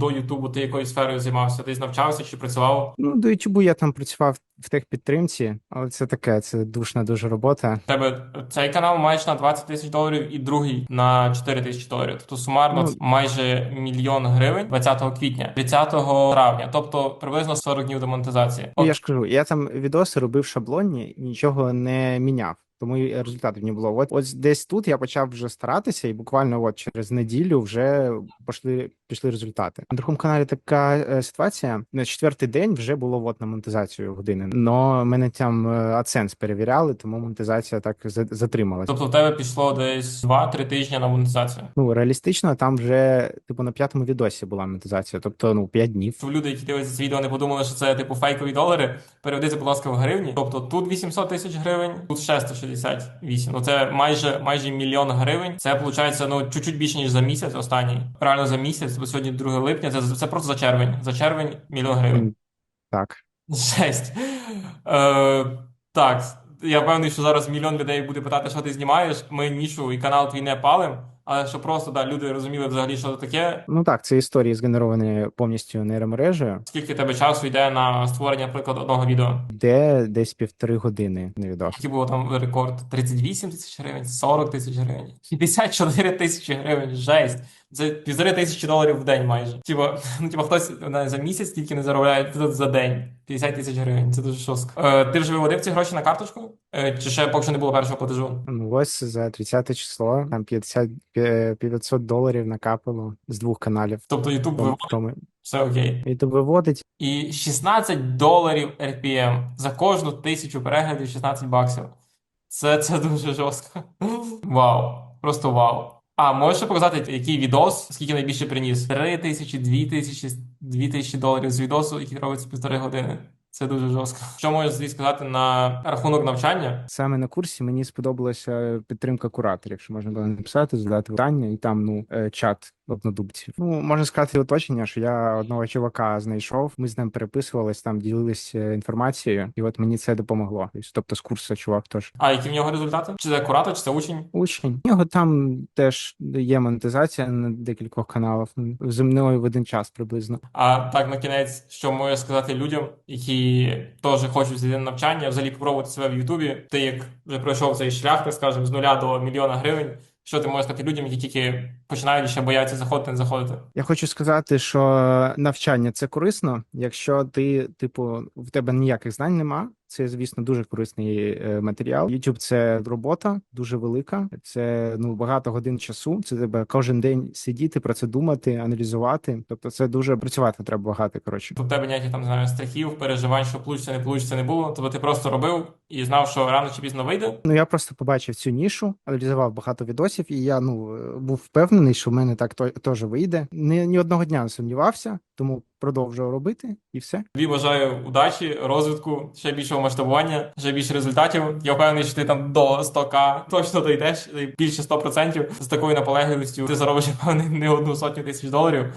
до Ютубу ти якою сферою займався? Десь навчався чи працював? Ну, до Ютубу я там працював в техпідтримці, але це таке, це душна дуже робота. Тебе цей канал маєш на 20 тисяч доларів і другий на 4 тисячі доларів. Тобто сумарно Ну, майже мільйон гривень 20 квітня, 30 травня, тобто приблизно 40 днів до монетизації. Ну, От я ж кажу, я там відоси робив шаблонні, нічого не міняв. Тому і результатів не було. От ось десь тут я почав вже старатися, і буквально от через неділю вже пішли, пішли результати. На другому каналі така е, ситуація. На четвертий день вже було от на монетизацію години. Но мене там е, AdSense перевіряли, тому монетизація так за- затрималась. Тобто в тебе пішло десь 2-3 тижні на монетизацію. Ну реалістично, там вже типу на п'ятому відосі була монетизація, тобто ну 5 днів. Щоб люди, які дивляться це відео, не подумали, що це типу фейкові долари. Переведіться, будь ласка, в гривні. Тобто тут 800 тисяч гривень, тут ще 168. Ну це майже майже мільйон гривень. Це виходить, ну чуть-чуть більше ніж за місяць. Останній реально за місяць, бо сьогодні 2 липня. Це це просто за червень. За червень мільйон гривень. Так. Жесть. Е, так, я впевнений, що зараз мільйон людей буде питати, що ти знімаєш. Ми нішу і канал твій не палим, але що просто да, люди розуміли взагалі, що це таке. Ну так, це історії згенеровані повністю нейромережею, Скільки тебе часу йде на створення, наприклад, одного відео? де десь півтори години на відос. Який було там рекорд? 38 тисяч гривень, 40 тисяч гривень, 54 тисячі гривень. Жесть. Це півтори тисячі доларів в день майже. Типа, ну типа хтось не, за місяць стільки не заробляє тут за день. 50 тисяч гривень. Це дуже жорстко. Е, ти вже виводив ці гроші на карточку? Е, чи ще поки що не було першого платежу? Ну ось за 30 число, там 50, 500 доларів накапало з двох каналів. Тобто Тому, виводить, все окей. YouTube виводить. І 16 доларів RPM за кожну тисячу переглядів 16 баксів. Це, це дуже жорстко. Вау. Просто вау. А можеш показати, який відос, скільки найбільше приніс? 3 тисячі, 2 тисячі, 2 тисячі доларів з відосу, який робиться півтори години. Це дуже жорстко. Що можеш звідси сказати на рахунок навчання? Саме на курсі мені сподобалася підтримка кураторів, що можна було написати, задати питання, і там ну е, чат однодумців. Ну можна сказати оточення, що я одного чувака знайшов. Ми з ним переписувались, там ділились е, інформацією, і от мені це допомогло. Тобто з курсу чувак теж А які в нього результати? Чи це куратор, чи це учень? учень. У нього там теж є монетизація на декількох каналах зі мною в один час приблизно. А так на кінець, що можеш сказати людям, які теж хочуть зайти на навчання, взагалі попробувати себе в Ютубі. Ти як вже пройшов цей шлях, так скажемо, з нуля до мільйона гривень. Що ти можеш сказати людям, які тільки починають ще бояться заходити, не заходити? Я хочу сказати, що навчання це корисно, якщо ти, типу, в тебе ніяких знань нема. Це, звісно, дуже корисний е, матеріал. YouTube – це робота дуже велика. Це ну багато годин часу. Це тебе кожен день сидіти, про це думати, аналізувати. Тобто, це дуже працювати треба багато. Коротше, Тобто тебе ніяких там знаю, страхів, переживань, що получиться, не получиться, не було. Тобто ти просто робив і знав, що рано чи пізно вийде. ну я просто побачив цю нішу, аналізував багато відосів, і я ну е, був впевнений, що в мене так теж вийде. Ні, ні одного дня не сумнівався, тому продовжував робити і все. Тобі бажаю удачі, розвитку, ще більшого масштабування, ще більше результатів. Я впевнений, що ти там до 100к точно дійдеш, більше 100%. З такою наполегливістю ти заробиш, певне, не одну сотню тисяч доларів.